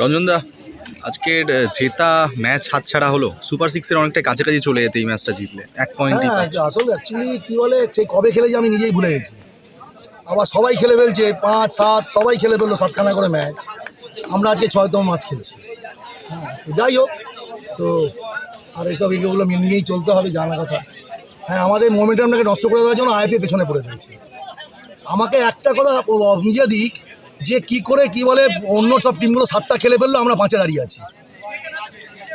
রঞ্জনদা আজকের জেতা ম্যাচ হাতছাড়া হলো। সুপার সিক্সের অনেকটা কাছাকাছি চলে যেতে এই ম্যাচটা জিতলে। এক পয়েন্ট হ্যাঁ আসলে অ্যাকচুয়ালি কি বলে সেই কবে খেলেছি আমি নিজেই ভুলে গেছি। আবার সবাই খেলে ফেলছে পাঁচ সাত সবাই খেলে ফেলল সাতখানা করে ম্যাচ। আমরা আজকে ছয়তম ম্যাচ খেলছি। হ্যাঁ যাই হোক তো আর এইসব এগুলো নিয়েই চলতে হবে জানা কথা। হ্যাঁ আমাদের মোমেন্টামটাকে নষ্ট করে দেওয়ার জন্য আইএফএ পেছনে পড়ে রয়েছে। আমাকে একটা কথা নিজে দিক যে কি করে, কি বলে, অন্য সব টিমগুলো সাতটা খেলে ফেলল, আমরা পাঁচে দাঁড়িয়ে আছি।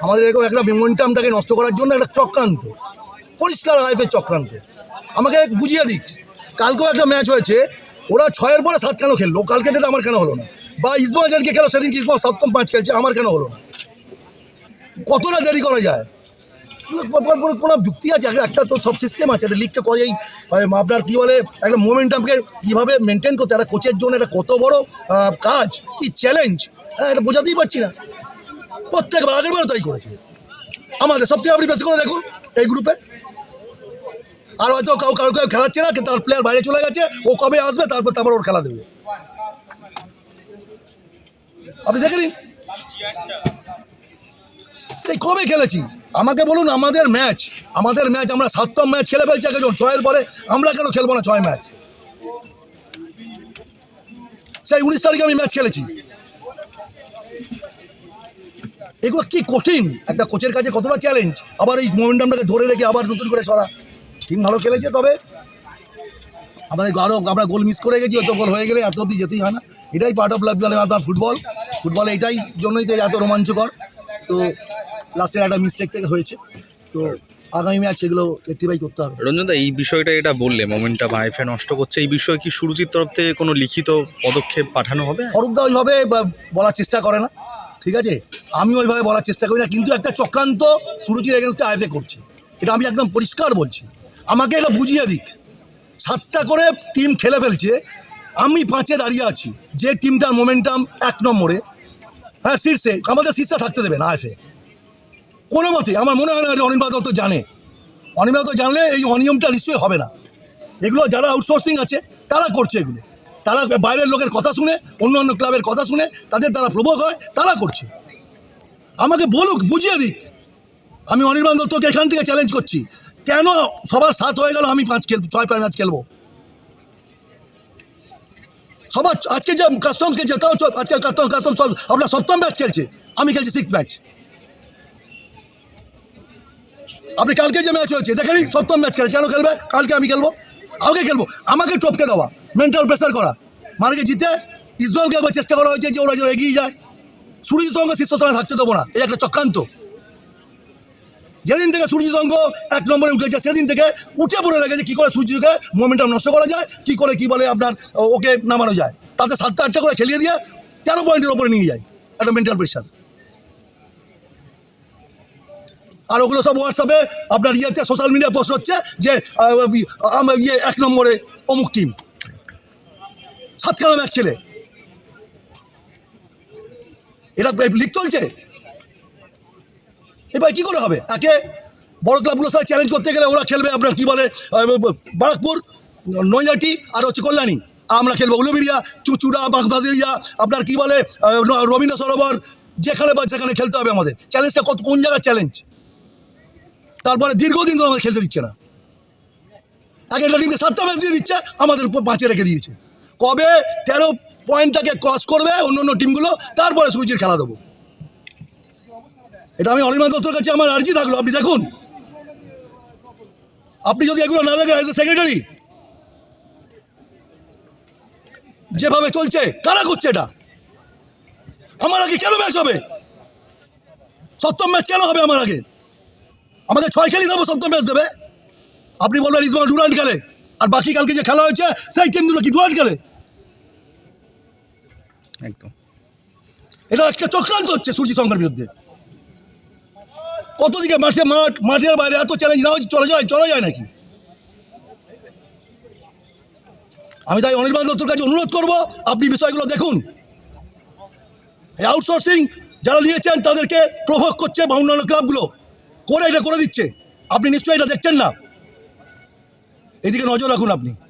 আমাদের এরকম একটা মোমেন্টামটাকে নষ্ট করার জন্য একটা চক্রান্ত, পরিষ্কার আইফের চক্রান্ত। আমাকে বুঝিয়ে দিক, কালকেও একটা ম্যাচ হয়েছে, ওরা ছয়ের পরে সাত কেন খেললো? কালকে ডেটে আমার কেন হলো না? বা ইসমাল জানকে খেলো, সেদিন কি ইসমাল সপ্তম পাঁচ খেলছে, আমার কেন হলো না? কতটা দেরি করা যায়? কোনো যুক্তি আছে। একটা- তো সব সিস্টেম আছে। একটা লিগকে করেই আপনার কী বলে, একটা মোমেন্টামকে কীভাবে মেনটেন করতে একটা কোচের জন্য এটা কত বড় কাজ, কি চ্যালেঞ্জ হ্যাঁ এটা বোঝাতেই পারছি না। প্রত্যেকবার আগের বারও তাই করেছে। আমাদের সবথেকে আপনি বেশি করে দেখুন, এই গ্রুপে আর হয়তো কাউ কাউ কেউ খেলাচ্ছে না তার প্লেয়ার বাইরে চলে গেছে, ও কবে আসবে, তারপর তারপর ওর খেলা দেবে। আপনি দেখে নিন। সেই কবে খেলেছি? আমাকে বলুন, আমাদের ম্যাচ আমাদের ম্যাচ আমরা সাতম ম্যাচ খেলে ফেলছি একজন। ছয়ের পরে আমরা কেন খেলব না ছয় ম্যাচ সেই উনিশ তারিখে আমি ম্যাচ খেলেছি। এগুলো কি কঠিন? একটা কোচের কাছে কতটা চ্যালেঞ্জ আবার এই মোমেন্টামটাকে ধরে রেখে আবার নতুন করে সরা টিম ভালো খেলেছে তবে। আমাদের আরও আমরা গোল মিস করে গেছি ওসব গোল হয়ে গেলে এত অব্দি যেতেই হয় না। এটাই part of life football football এটাই জন্যই তো এত রোমাঞ্চকর। তো লাস্টের একটা মিস্টেক থেকে হয়েছে। তো আগামী ম্যাচ এগুলো রেক্টিফাই করতে হবে। রঞ্জনদা এই বিষয়টা এটা বললে মোমেন্টাম আইফে নষ্ট করছে এই বিষয়ে কি সুরুচির তরফ থেকে কোনো লিখিত পদক্ষেপ পাঠানো হবে? স্বরূপদা ওইভাবে বলার চেষ্টা করে না ঠিক আছে? আমি ওইভাবে বলার চেষ্টা করি না কিন্তু একটা চক্রান্ত সুরুচির এগেনস্টে আইফে করছে। এটা আমি একদম পরিষ্কার বলছি। আমাকে এটা বুঝিয়ে দিক। সাতটা করে টিম খেলে ফেলছে আমি পাঁচে দাঁড়িয়ে আছি। যে টিমটার মোমেন্টাম এক নম্বরে হ্যাঁ শীর্ষে আমাদের শীর্ষে থাকতে দেবে না আইএফএ কোনো আমার মনে হয় না এটা অনির্বাণ দত্ত জানে। অনির্বাণ জানলে এই অনিয়মটা নিশ্চয়ই হবে না। এগুলো যারা আউটসোর্সিং আছে, তারা করছে এগুলো। তারা বাইরের লোকের কথা শুনে অন্য অন্য ক্লাবের কথা শুনে, তাদের তারা প্রভোগ হয়, তারা করছে। আমাকে বলুক, বুঝিয়ে দিক। আমি অনির্বাণ দত্তকে এখান থেকে চ্যালেঞ্জ করছি। কেন সবার সাত হয়ে গেল আমি পাঁচ খেল, ছয় পাঁচ ম্যাচ খেলব? সবার আজকে যে কাস্টমস খেলছে, তাও চ- আজকে কাস্টম কাস্টম সব আপনার সপ্তম ম্যাচ খেলছে। আমি খেলছি সিক্স ম্যাচ আপনি কালকে যে ম্যাচ হয়েছে, দেখেনি? সপ্তম ম্যাচ খেলে কেন খেলবে? কালকে আমি খেলব। আমাকে খেলব। আমাকে টপকে দেওয়া মেন্টাল প্রেসার করা। মানে জিতে ইসমালকে একবার চেষ্টা করা হয়েছে যে ওরা যেন এগিয়ে যায়। সূর্য সঙ্গে শীর্ষস্থানে থাকতে দেবো না। এই একটা চক্রান্ত। যেদিন থেকে সূর্য সঙ্গ এক নম্বরে উঠেছে, সেদিন থেকে উঠে পড়ে লেগেছে কী করে সূর্যকে মোমেন্টাম নষ্ট করা যায়, কী করে, কী বলে আপনার ওকে নামানো যায়। তাতে সাতটা আটটা করে খেলিয়ে দিয়ে তেরো পয়েন্টের ওপরে নিয়ে যায়। একটা মেন্টাল প্রেশার আর ওগুলো সব হোয়াটসঅ্যাপে আপনার ইয়েতে সোশ্যাল মিডিয়া পোস্ট হচ্ছে যে ইয়ে এক নম্বরে অমুক টিম সাতখানা ম্যাচ খেলে। এটা লিগ চলছে। এবার কি করে হবে? একে বড় ক্লাবগুলোর সাথে চ্যালেঞ্জ করতে গেলে ওরা খেলবে আপনার কি বলে বারাকপুর নৈয়াটি আর হচ্ছে কল্যাণী। আমরা খেলব উলুবিরিয়া চুচুড়া বাগবাজিরিয়া আপনার কি বলে রবীন্দ্র সরোবর, যেখানে বা সেখানে খেলতে হবে আমাদের। চ্যালেঞ্জটা কত, কোন জায়গার চ্যালেঞ্জ তারপরে দীর্ঘদিন ধরে আমাদের খেলতে দিচ্ছে না। এক একটা টিমকে সাতটা ম্যাচ দিয়ে দিচ্ছে, আমাদের উপর বাঁচিয়ে রেখে দিয়েছে। কবে তেরো পয়েন্টটাকে ক্রস করবে অন্য অন্য টিমগুলো তারপরে সুইচের খেলা দেবো। এটা আমি অনির্বাণ দত্তর কাছে আমার আর্জি থাকল। আপনি দেখুন, আপনি যদি এগুলো না দেখেন এজ এ সেক্রেটারি যেভাবে চলছে, কারা করছে এটা? আমার আগে কেন ম্যাচ হবে? সপ্তম ম্যাচ কেন হবে আমার আগে? আমাকে ছয় খেলি দেবো সপ্তম ম্যাচ দেবে। আপনি বলবেন ইসমাল ডুরান্ট খেলে। আর বাকি কালকে যে খেলা হয়েছে সেই টিমগুলো কি ডুরান্ট খেলে? একদম। এটা একটা চক্রান্ত হচ্ছে সূর্য সংখ্যার বিরুদ্ধে। কতদিকে মাঠে মাঠ মাঠের বাইরে এত চ্যালেঞ্জ না হচ্ছে চলে যায় চলে যায় নাকি? আমি তাই অনির্বাণ দত্তর কাছে অনুরোধ করব আপনি বিষয়গুলো দেখুন। এই আউটসোর্সিং যারা নিয়েছেন তাদেরকে প্রভোগ করছে বা অন্যান্য ক্লাবগুলো করে এটা করে দিচ্ছে। আপনি নিশ্চয়ই এটা দেখছেন না। এদিকে নজর রাখুন আপনি।